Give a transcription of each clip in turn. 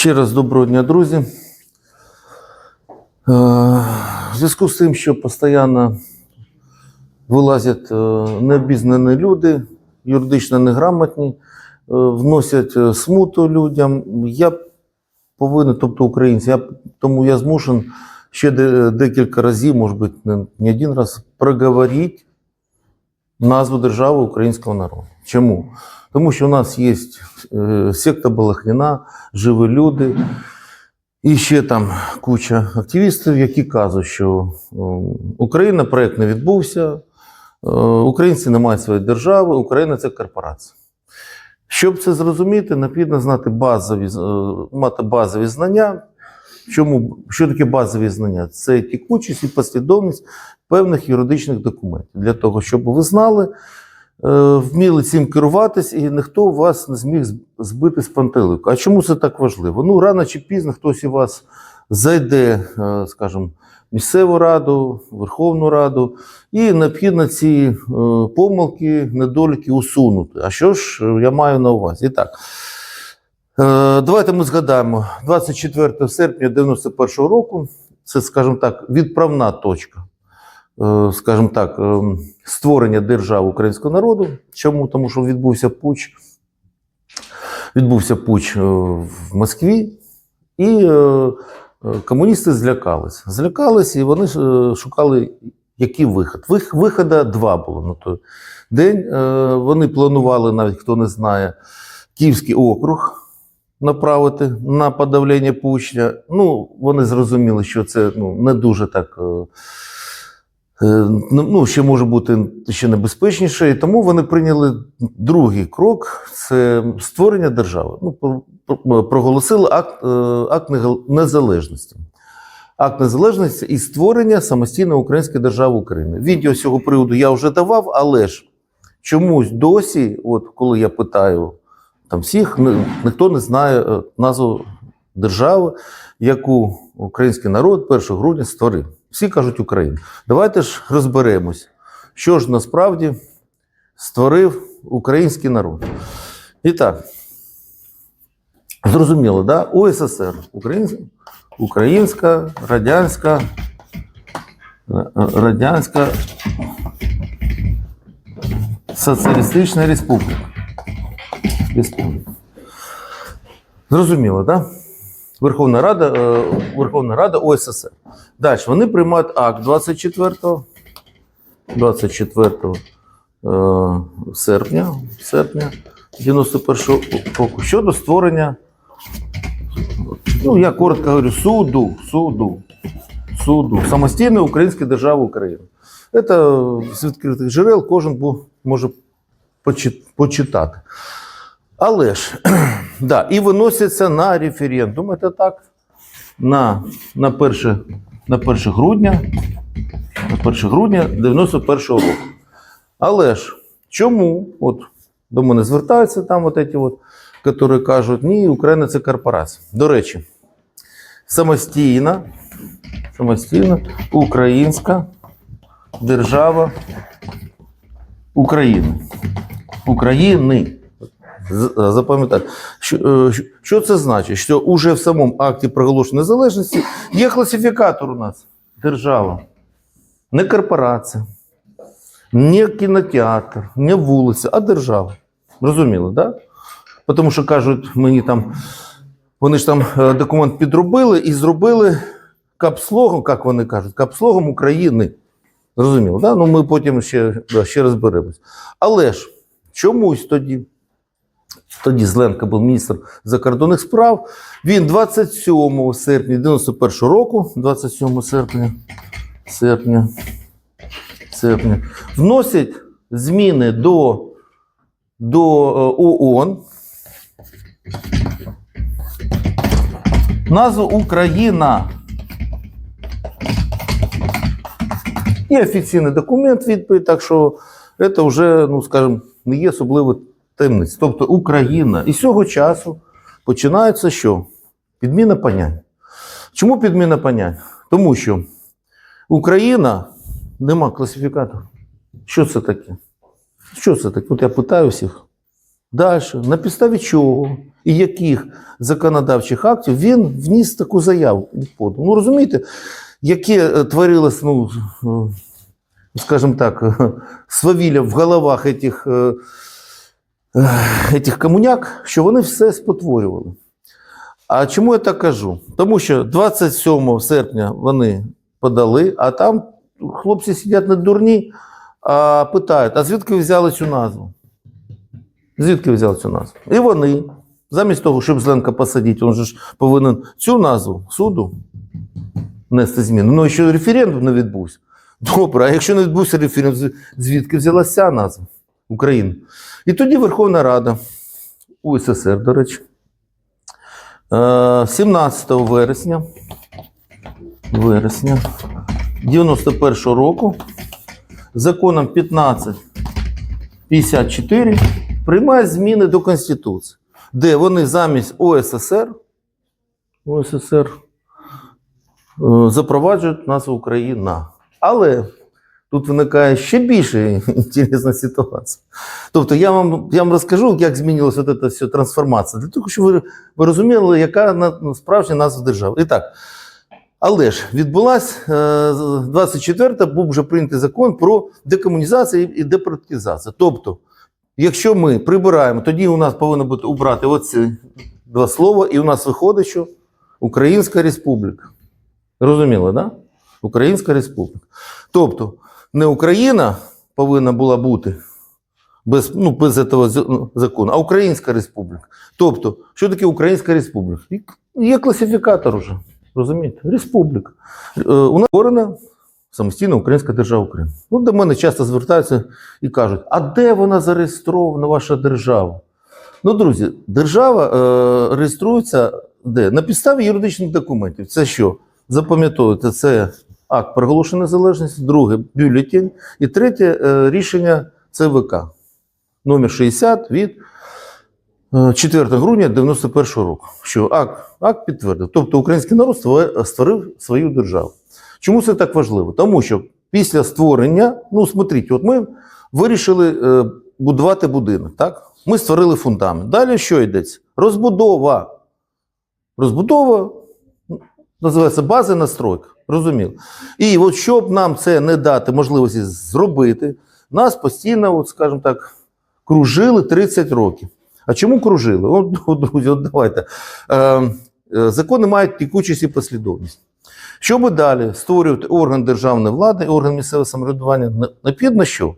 Ще раз доброго дня, друзі. Е, В зв'язку з тим, що постійно вилазять е, необізнані люди, юридично неграмотні, е, вносять смуту людям. Я повинен, тобто українці, я, тому я змушен ще декілька разів, може бути, не один раз, проговорити назву держави українського народу. Чому? Тому що у нас є е, секта Балахніна, живі люди, і ще там куча активістів, які кажуть, що е, Україна проект не відбувся, е, українці не мають своєї держави, Україна це корпорація. Щоб це зрозуміти, необхідно знати базові, мати базові знання. Чому, що таке базові знання? Це текучість і послідовність певних юридичних документів. Для того, щоб ви знали, е, вміли цим керуватись, і ніхто вас не зміг збити з пантелику. А чому це так важливо? Ну, рано чи пізно хтось у вас зайде, е, скажімо, місцеву раду, Верховну Раду, і необхідно ці е, помилки, недоліки усунути. А що ж я маю на увазі? І так. Е, Давайте ми згадаємо 24 серпня 91 року. Це, скажімо так, відправна точка, е, скажімо так, е, створення держави українського народу. Чому? Тому що відбувся путч. Відбувся путч е, в Москві, і комуністи злякались. Злякались, і вони шукали, який вихід. Вих- Виходу два було на той день. Вони планували, навіть хто не знає, Київський округ направити на подавлення пучня. Ну, вони зрозуміли, що це ну, не дуже так. е, е, Ну, ну, ще може бути ще небезпечніше, і тому вони прийняли другий крок це створення держави. Ну, про- проголосили акт, е, акт незалежності. Акт незалежності і створення самостійної української держави України. Відео з цього приводу я вже давав, але ж чомусь досі, от коли я питаю там всіх, ніхто не знає е, назву держави, яку український народ 1 грудня створив. Всі кажуть Україна. Давайте ж розберемось, що ж насправді створив український народ. І так, зрозуміло, да? УССР, Українська, Радянська, Радянська Соціалістична Республіка. Республіка. Зрозуміло, так? Да? Верховна Рада, е, Верховна Рада ОССР. Далі вони приймають акт 24, 24 е, серпня, серпня 91 року щодо створення, ну я коротко говорю, суду, суду, суду, самостійної української держави України. Це з відкритих джерел кожен може почи- почитати. Але ж, да, і виносяться на референдум. Це так. На, на, 1, на 1 грудня, на 1 грудня 91-го року. Але ж чому? От до мене звертаються там, от эти от, які кажуть, ні, Україна це корпорація. До речі, самостійна, самостійна українська держава України. України. З- Запам'ятати, що, е, що- що це значить? Що уже в самому акті проголошення незалежності є класифікатор у нас держава, не корпорація, не кінотеатр, не вулиця, а держава. Розуміли, так? Да? Тому що кажуть, мені там, вони ж там е, документ підробили і зробили капслогом, як вони кажуть, капслогом України. Зрозуміло, да? ну ми потім ще, ще розберемось. Але ж чомусь тоді, тоді Зеленко був міністр закордонних справ. Він 27 серпня 91 року, 27 серпня, серпня, серпня вносять зміни до, до е, ООН. Назву Україна. І офіційний документ відповідь, так що це вже, ну скажімо, не є особливо таємниць. Тобто Україна. І з цього часу починається що? Підміна понять. Чому підміна понять? Тому що Україна нема класифікатору. Що це таке? Що це таке? От я питаю всіх. Далі, на підставі чого і яких законодавчих актів він вніс таку заяву. Ну розумієте, яке творилось, ну, е, скажімо так, свавілля в головах е, этих комуняк, що вони все спотворювали. А чому я так кажу? Тому що 27 серпня вони подали, а там хлопці сидять не дурні, а питають: а звідки взяли цю назву? Звідки взяли цю назву? І вони, замість того, щоб Зеленка посадити, він же ж повинен цю назву суду внести зміну. Ну, і що референдум не відбувся. Добре, а якщо не відбувся референдум, звідки взялася назва України? І тоді Верховна Рада УССР, до речі, е, 17 вересня, вересня 91 року законом 1554 приймає зміни до Конституції, де вони замість ОССР, ОССР е, запроваджують назву Україна. Але тут виникає ще більше інтересна ситуація. Тобто я вам, я вам розкажу, як змінилася ця вся трансформація, для того, щоб ви, ви розуміли, яка на- справжня назва держави. І так, але ж відбулась е, 24-та, був вже прийнятий закон про декомунізацію і департизацію. Тобто, якщо ми прибираємо, тоді у нас повинно бути убрати оці два слова, і у нас виходить, що Українська Республіка. Розуміло, так? Да? Українська Республіка. Тобто, не Україна повинна була бути без, ну, без цього ну, закону, а Українська Республіка. Тобто, що таке Українська Республіка? Є класифікатор уже. Розумієте? Республіка. Е, У нас створена самостійна Українська держава України. Ну, до мене часто звертаються і кажуть: а де вона зареєстрована, ваша держава? Ну, друзі, держава е, реєструється де? На підставі юридичних документів. Це що? Запам'ятовуйте, це акт проголошення незалежності, друге бюлетень, і третє е, рішення ЦВК номер 60 від е, 4 грудня 91 року. Що акт, акт підтвердив. Тобто український народ створив свою державу. Чому це так важливо? Тому що після створення, ну смотрите, от ми вирішили е, будувати будинок. Так? Ми створили фундамент. Далі що йдеться? Розбудова. Розбудова називається база настройка. Розуміло. І от щоб нам це не дати можливості зробити, нас постійно, от, скажімо так, кружили 30 років. А чому кружили? От, друзі, от давайте. Е, е, закони мають текучість і послідовність. Щоб далі створювати орган державної влади, орган місцевого самоврядування, не- необхідно що?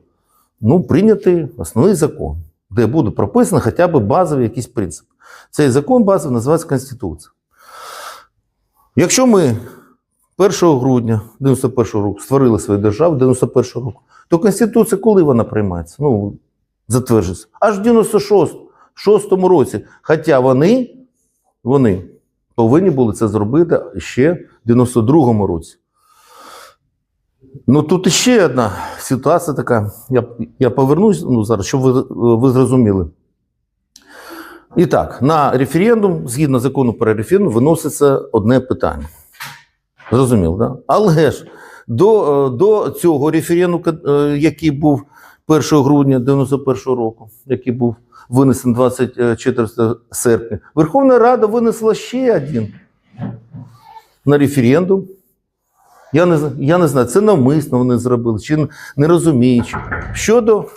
Ну, прийняти основний закон, де буде прописано хоча б базові якісь принципи. Цей закон базовий називається Конституція. Якщо ми 1 грудня 91 року створили свою державу 91 року, то Конституція коли вона приймається? Ну, затверджується. Аж в 96 6 році. Хоча вони, вони повинні були це зробити ще в 92-му році. Ну тут ще одна ситуація така. Я, я повернусь ну, зараз, щоб ви, ви зрозуміли. І так, на референдум, згідно закону про референдум, виноситься одне питання. Зрозуміло, так? Да? Але ж до, е, до цього референдуму, е, який був 1 грудня 91 року, який був винесений 24 серпня, Верховна Рада винесла ще один на референдум. Я не, я не знаю, це навмисно вони зробили, чи не розуміючи. Щодо.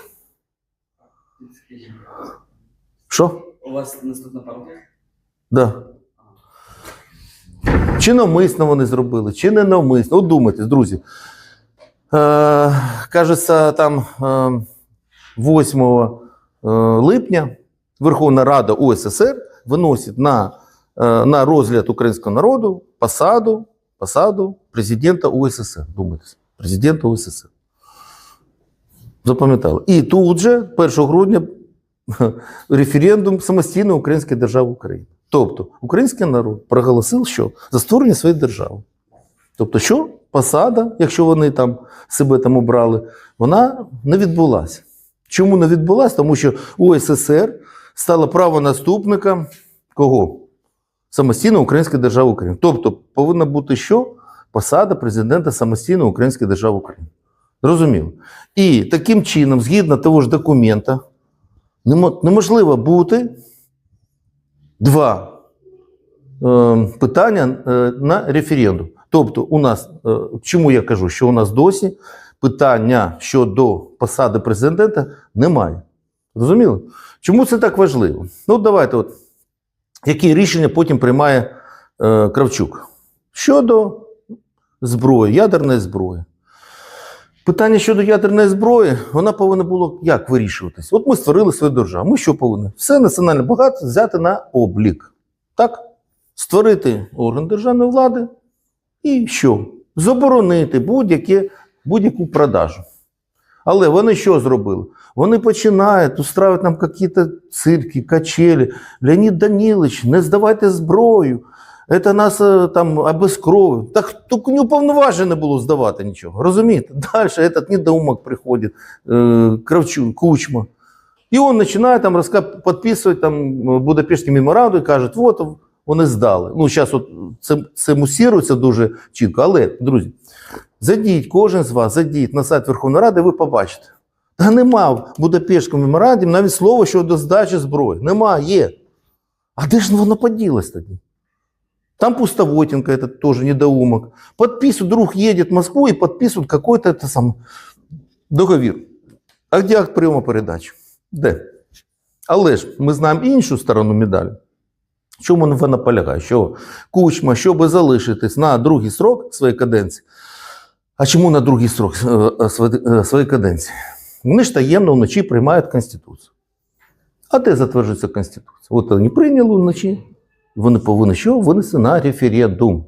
Що? У вас наступна партія? Да. Чи навмисно вони зробили, чи не навмисно. От думайте, друзі. Е, кажеться, там е, 8 е, липня Верховна Рада УССР виносить на, е, на розгляд українського народу посаду, посаду президента УССР. Думайте, президента УССР. Запам'ятали. І тут же, 1 грудня, референдум самостійної української держави України. Тобто український народ проголосив, що за створення своєї держави. Тобто, що посада, якщо вони там себе там обрали, вона не відбулася. Чому не відбулася? Тому що УССР стало правонаступником кого? Самостійної української держави України. Тобто повинна бути що? Посада президента самостійної української держави України. Зрозуміло. І таким чином, згідно того ж документа, неможливо бути два е, питання е, на референдум. Тобто, у нас, е, чому я кажу, що у нас досі питання щодо посади президента немає. Розуміли? Чому це так важливо? Ну, давайте, от, які рішення потім приймає Кравчук щодо зброї, ядерної зброї. Питання щодо ядерної зброї, вона повинна було як вирішуватись? От ми створили свою державу. Ми що повинні? Все національне багатство взяти на облік. Так? Створити орган державної влади і що? Заборонити будь-яку продажу. Але вони що зробили? Вони починають устраивати нам якісь цирки, качелі. Леонід Данілович, не здавайте зброю. Це нас е, там обескровив. Так так не уповноважено було здавати нічого. Розумієте? Далі этот недоумок приходить, е, Кравчук, Кучма. І він починає там підписувати там Будапештський меморандум і каже, от вони здали. Ну, зараз от це, це мусірується дуже чітко. Але, друзі, зайдіть, кожен з вас, зайдіть на сайт Верховної Ради, ви побачите. Та нема в Будапештському меморандумі навіть слова щодо здачі зброї. Нема, є. А де ж воно поділось тоді? Там Пустовотенко, этот тоже недоумок. Подписывают, друг едет в Москву и подписывают какой-то это сам договір. А де акт прийому передачі? Де? Але ж ми знаємо іншу сторону медалі. Чому вона полягає? Що Кучма, щоб залишитись на другий срок своєї каденції. А чому на другий срок е, е, своє- е, своєї каденції? Вони ж таємно вночі приймають Конституцію. А де затверджується Конституція? От вони прийняли вночі. Вони повинні що? Винести на референдум.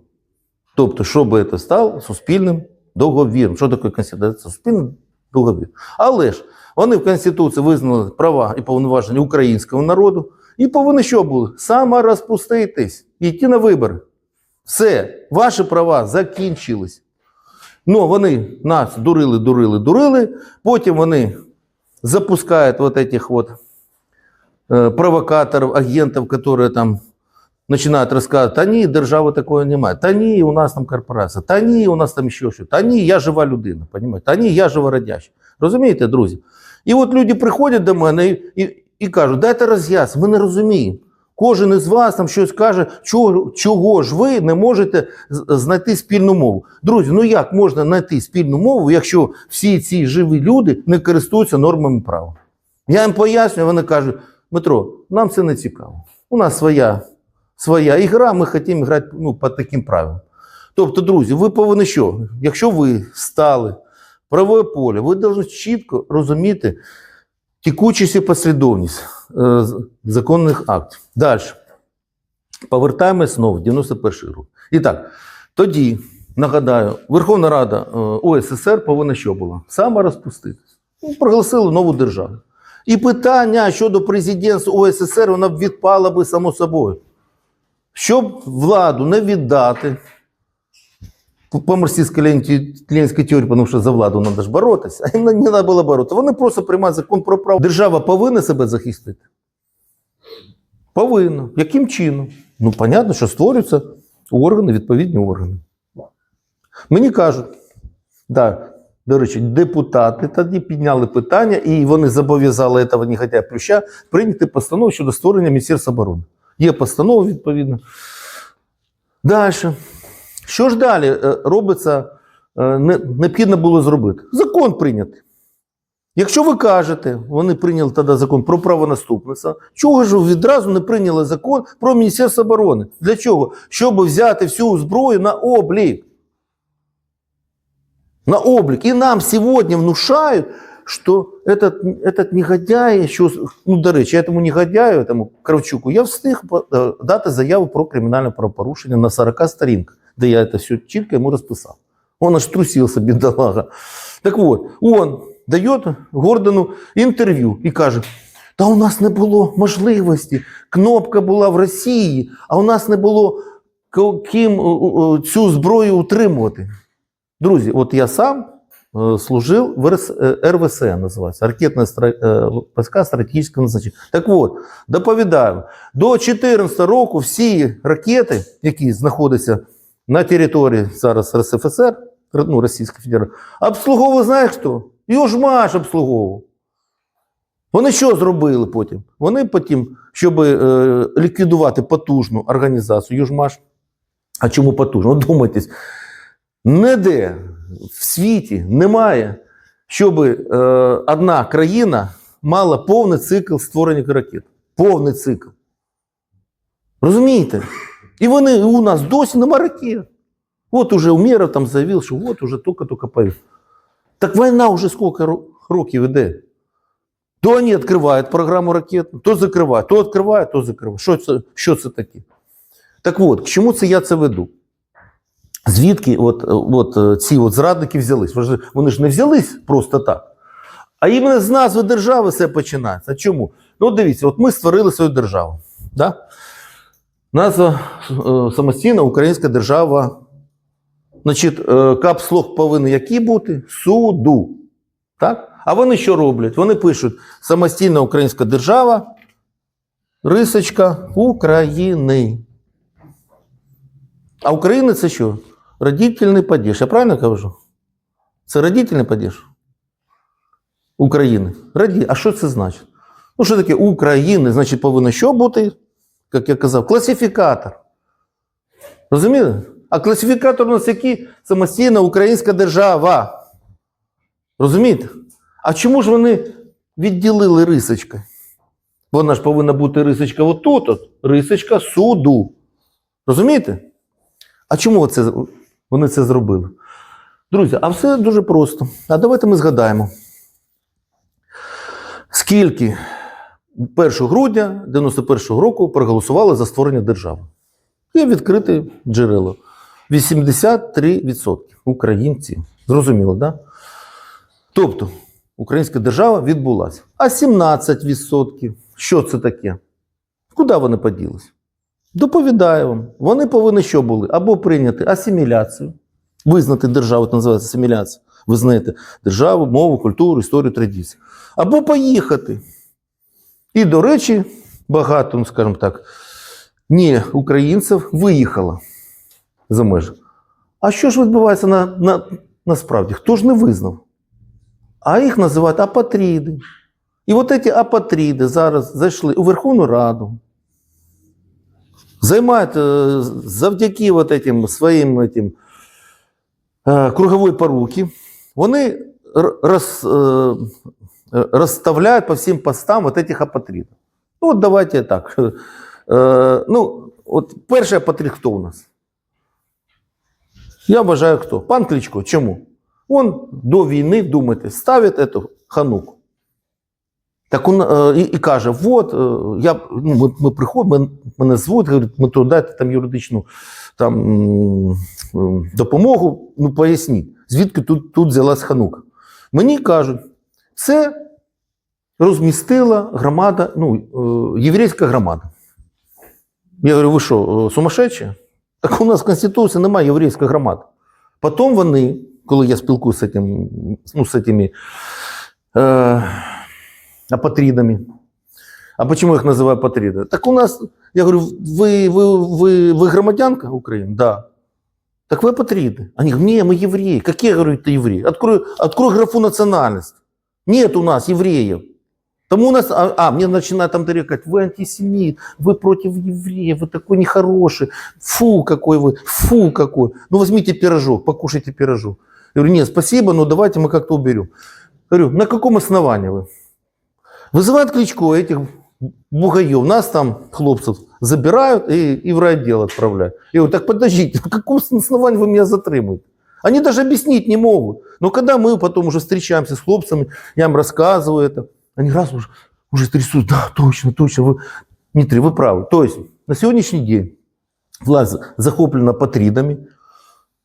Тобто, щоб це стало суспільним договіром. Що таке Конституція? Суспільний договір. Але ж вони в Конституції визнали права і повноваження українського народу і повинні що були? Саморозпуститись і йти на вибори. Все, ваші права закінчились. Ну, вони нас дурили, дурили, дурили. Потім вони запускають вот этих вот э, провокаторів, агентів, які там починають розказувати, та ні, держави такої немає, та ні, у нас там корпорація, та ні, у нас там ще щось, та ні, я жива людина, понімаєте? та ні, я живородящий. Розумієте, друзі? І от люди приходять до мене і, і, і кажуть, дайте роз'яснення, ми не розуміємо. Кожен із вас там щось каже, чого, чого ж ви не можете знайти спільну мову. Друзі, ну як можна знайти спільну мову, якщо всі ці живі люди не користуються нормами права? Я їм пояснюю, вони кажуть, Дмитро, нам це не цікаво. У нас своя, своя ігра, ми хочемо грати ну, по таким правилам. Тобто, друзі, ви повинні що? Якщо ви стали правове поле, ви повинні чітко розуміти текучість і послідовність е, законних актів. Далі. Повертаємось знову в 91 рік. І так, тоді, нагадаю, Верховна Рада е, ОССР повинна що була? Саме розпуститись. Ну, Проголосили нову державу. І питання щодо президентства ОССР, вона б відпала би само собою. Щоб владу не віддати по- марксистській ленінській теорії, тому що за владу треба ж боротися, а не треба було боротися. Вони просто приймають закон про право. Держава повинна себе захистити. Повинна. Яким чином? Ну, понятно, що створюються органи, відповідні органи. Мені кажуть, да, до речі, депутати тоді підняли питання, і вони зобов'язали цього негодяя Плюща прийняти постанову щодо створення Міністерства оборони. Є постанова відповідна. Далі. Що ж далі е, робиться, е, необхідно було зробити? Закон прийняти. Якщо ви кажете, вони прийняли тоді закон про правонаступництво, чого ж відразу не прийняли закон про Міністерство оборони? Для чого? Щоб взяти всю зброю на облік. На облик. И нам сегодня внушают, что этот, этот негодяй, що, ну, до речі, этому негодяю, этому Кравчуку, я встиг е, дати заяву про кримінальне правопорушення на 40 сторінках, де я це все чітко йому розписав. Он аж трусился, бедолага. Так вот, он дає Гордону інтерв'ю і каже, та у нас не було можливості, кнопка була в Росії, а у нас не було ко- ким о, о, цю зброю утримувати. Друзі, от я сам е, служив в РС, е, називається, ракетне стра- е, війська стратегічного назначення. Так от, доповідаю, до 2014 року всі ракети, які знаходяться на території зараз РСФСР, ну, Російської Федерації, обслуговував, знаєш хто? Йожмаш обслуговував. Вони що зробили потім? Вони потім, щоб е, ліквідувати потужну організацію Южмаш. А чому потужну? От думайтесь, ніде в світі немає, щоб е, одна країна мала повний цикл створення ракет. Повний цикл. Розумієте? І вони у нас досі нема ракет. От уже Умєров там заявив, що от уже тільки-тільки появив. Так війна вже скільки років іде. То вони відкривають програму ракетну, то закривають, то відкривають, то закривають. Що це, що це таке? Так от, к чому це я це веду? Звідки от, от е, ці от зрадники взялись? Вони ж- Вони ж не взялись просто так. А іменно з назви держави все починається. Чому? Ну, дивіться, от ми створили свою державу. Да? Назва е, самостійна українська держава. Значить, е, капслог повинен який бути? Суду. Так? А вони що роблять? Вони пишуть самостійна українська держава, рисочка України. А Україна це що? Родительний падеж. Я правильно кажу? Це родительний падеж України. Раді... А що це значить? Ну, що таке України? Значить, повинно що бути? Як я казав, класифікатор. Розумієте? А класифікатор у нас який? Самостійна українська держава. Розумієте? А чому ж вони відділили рисочка? Вона ж повинна бути рисочка отут, от, рисочка суду. Розумієте? А чому це, вони це зробили? Друзі, а все дуже просто. А давайте ми згадаємо. Скільки 1 грудня 91-го року проголосували за створення держави? Є відкрите джерело. 83% українці. Зрозуміло, так? Да? Тобто, українська держава відбулася. А 17% що це таке? Куди вони поділись? Доповідаю вам. Вони повинні що були? Або прийняти асиміляцію, визнати державу, це називається асиміляція. Ви державу, мову, культуру, історію, традицію. Або поїхати. І, до речі, багато, ну, скажімо так, не українців виїхало за межі. А що ж відбувається на, на, насправді? Хто ж не визнав? А їх називають апатріди. І от ці апатріди зараз зайшли у Верховну Раду, займають е, завдяки вот этим своїм этим, е, кругової поруки, вони р- роз, е, розставляють по всім постам вот этих апатридів. Ну, от давайте так. Е, ну, от перший апатрид хто у нас? Я вважаю, хто? Пан Кличко. Чому? Он до війни, думайте, ставить эту хануку. Так он е, і, і каже: от, е, я, ну, ми, ми приходимо, мене звуть, говорить, Дмитро, дайте там юридичну там, допомогу. Ну, поясніть, звідки тут, тут взялась ханука. Мені кажуть, це розмістила громада, ну, е, єврейська громада. Я говорю, ви що, сумасшедші? Так у нас в Конституції немає єврейської громади. Потім вони, коли я спілкуюся з, цим, ну, з цими е, апатридами, а почему я их называю апатриды? Так у нас, я говорю, вы, вы, вы, вы громадянка Украины? Да. Так вы апатриды. Они говорят, не, мы евреи. Какие, я говорю, это евреи? Открой, открой графу национальность. Нет у нас евреев. Тому у нас, а, а, мне начинают там дорекать, вы антисемит, вы против евреев, вы такой нехороший, фу какой вы, фу какой. Ну возьмите пирожок, покушайте пирожок. Я говорю, нет, спасибо, но давайте мы как-то уберем. Говорю, на каком основании вы? Вызывают Кличко этих бугаев, нас там, хлопцев, забирают и, и в райотдел отправляют. Я говорю, так подождите, на каком основании вы меня затримуете? Они даже объяснить не могут. Но когда мы потом уже встречаемся с хлопцами, я им рассказываю это, они раз уже, уже трясут, да, точно, точно, вы, Дмитрий, вы правы. То есть на сьогоднішній день власть захоплена патрідами,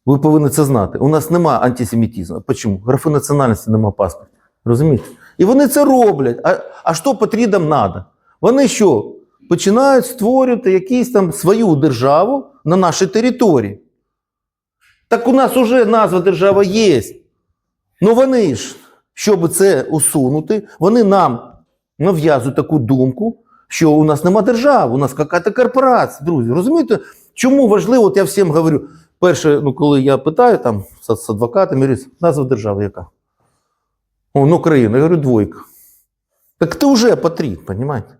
ви повинні це знати. У нас нема антисемітизму. Чому? Графи національності нема паспорта. Розумієте? І вони це роблять. А, а що патрідам треба? Вони що? Починають створювати якусь там свою державу на нашій території. Так у нас вже назва держава є. Ну вони ж, щоб це усунути, вони нам нав'язують таку думку, що у нас нема держави, у нас якась корпорація, друзі. Розумієте, чому важливо, от я всім говорю, перше, ну коли я питаю там з, адвокатами, назва держави яка? О, ну Україна, я говорю, двойка. Так ти вже патріот, понимаете?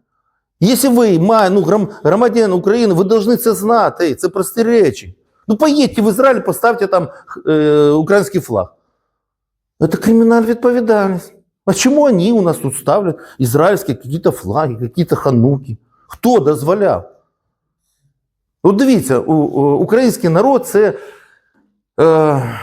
Якщо ви, має, ну, громадян України, ви повинні це знати, це прості речі. Ну, поїдьте в Ізраїль, поставте там е, український флаг. Это криминальная. А чому вони у нас тут ставлять ізраїльські какие-то флаги, какие-то хануки? Хто дозволяв? От дивіться, український народ це е,